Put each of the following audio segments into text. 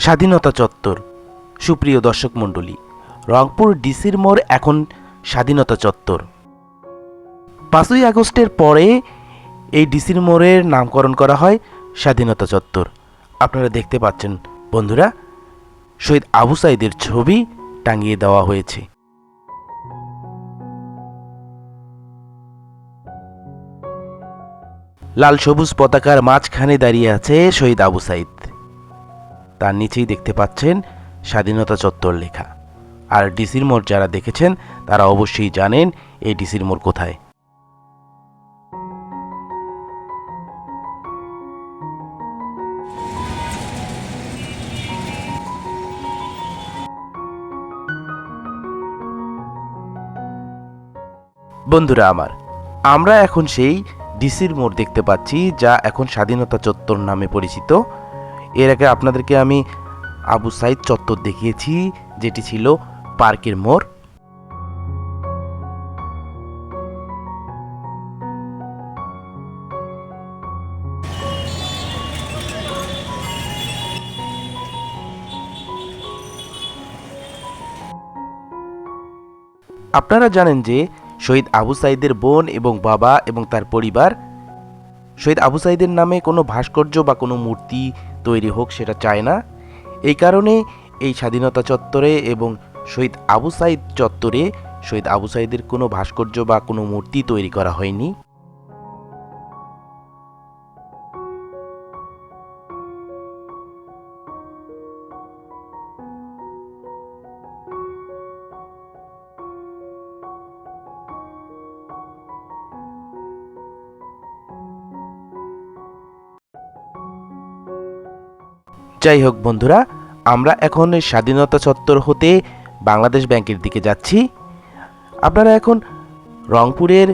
স্বাধীনতা চত্বর। সুপ্রিয় দর্শক মণ্ডলী, রংপুর ডিসির মোড় এখন স্বাধীনতা চত্বর। পাঁচই আগস্টের পরে এই ডিসির মোড়ের নামকরণ করা হয় স্বাধীনতা চত্বর। আপনারা দেখতে পাচ্ছেন, বন্ধুরা, শহীদ আবু সাইদের ছবি টাঙিয়ে দেওয়া হয়েছে। লাল সবুজ পতাকার মাঝখানে দাঁড়িয়ে আছে শহীদ আবু সাইদ। তার নিচেই দেখতে পাচ্ছেন স্বাধীনতা চত্বর লেখা। আর ডিসির মোড় যারা দেখেছেন, তারা অবশ্যই জানেন এই ডিসির মোড় কোথায়। বন্ধুরা আমার, আমরা এখন সেই ডিসির মোড় দেখতে পাচ্ছি, যা এখন স্বাধীনতা চত্বর নামে পরিচিত। এর আগে আপনাদেরকে আমি আবু সাইদ চত্বর দেখিয়েছি, যেটি ছিল পার্কের মোড়। আপনারা জানেন যে শহীদ আবু সাইদের বোন এবং বাবা এবং তার পরিবার শহীদ আবু সাইদের নামে কোনো ভাস্কর্য বা কোনো মূর্তি তৈরি হোক সেটা চায় না। এই কারণে এই স্বাধীনতা চত্বরে এবং শহীদ আবু সাইদ চত্বরে শহীদ আবু সাইদের কোনো ভাস্কর্য বা কোনো মূর্তি তৈরি করা হয়নি। যাই হোক বন্ধুরা, আমরা এখন স্বাধীনতা চত্বর হতে বাংলাদেশ ব্যাংকের দিকে যাচ্ছি। আপনারা এখন রংপুরের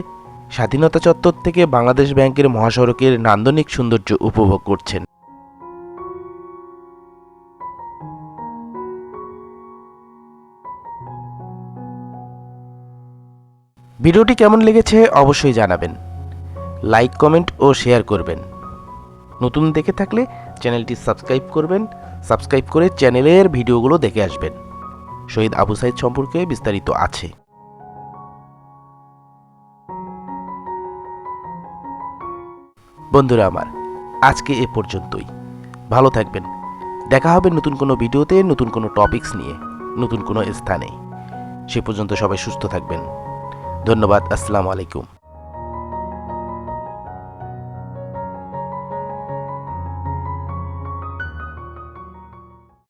স্বাধীনতা চত্বর থেকে বাংলাদেশ ব্যাংকের মহাসড়কের নান্দনিক সৌন্দর্য উপভোগ করছেন। ভিডিওটি কেমন লেগেছে অবশ্যই জানাবেন। লাইক, কমেন্ট ও শেয়ার করবেন। নতুন দেখে থাকলে চ্যানেলটি সাবস্ক্রাইব করবেন, সাবস্ক্রাইব করে চ্যানেলের ভিডিওগুলো দেখে আসবেন। শহীদ আবু সাইদ সম্পর্কে বিস্তারিত আছে। বন্ধুরা আমার, আজকে এ পর্যন্তই। ভালো থাকবেন। দেখা হবে নতুন কোনো ভিডিওতে নতুন কোনো টপিকস নিয়ে, নতুন কোনো স্থানে। সে পর্যন্ত সবাই সুস্থ থাকবেন। ধন্যবাদ, আসসালামু আলাইকুম।